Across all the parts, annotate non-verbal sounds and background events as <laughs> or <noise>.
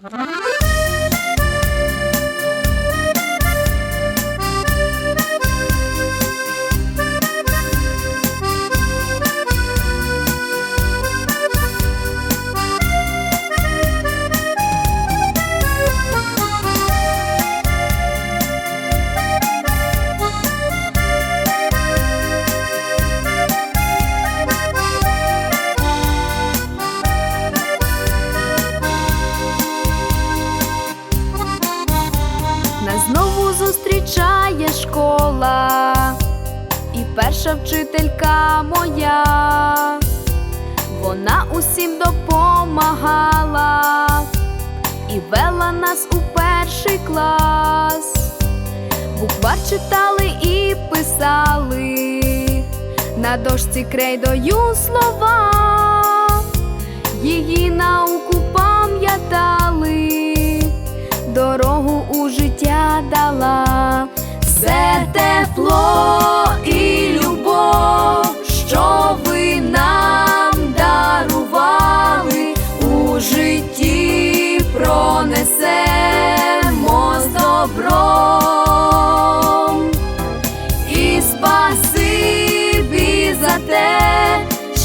Bye. <laughs> зустрічає школа, і перша вчителька моя, вона усім допомагала і вела нас у перший клас. Буквар читали і писали на дошці крейдою слова, її науку пам'ятали дорогу у життя дала, все тепло і любов, що ви нам дарували, у житті пронесемо з добром. І спасибі за те,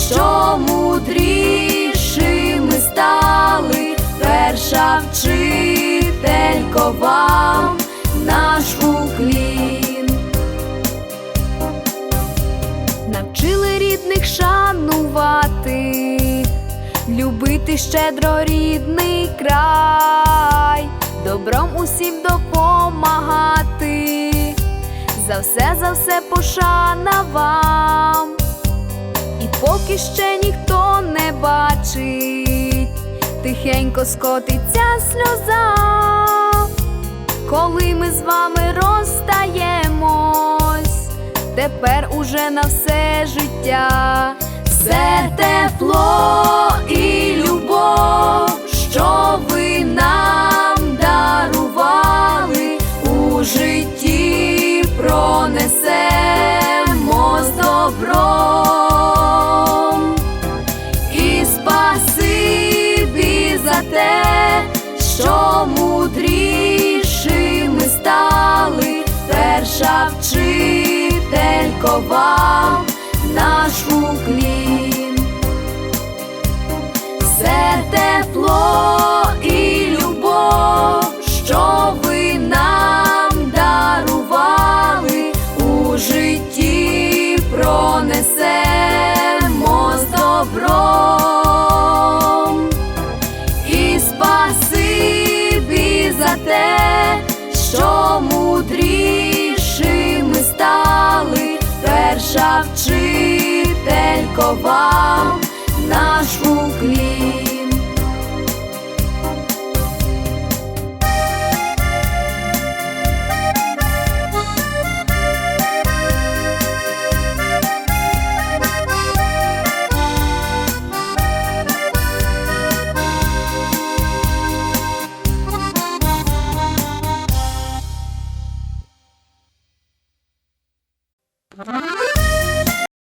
що мудрішими стали, перша вчителько вам наш любити щедро рідний край, добром усім допомагати, за все, за все пошана вам. І поки ще ніхто не бачить, тихенько скотиться сльоза, коли ми з вами розстаємось, тепер уже на все життя, все тепло вам наш уклін. Все тепло перша вчителько вам наш уклін.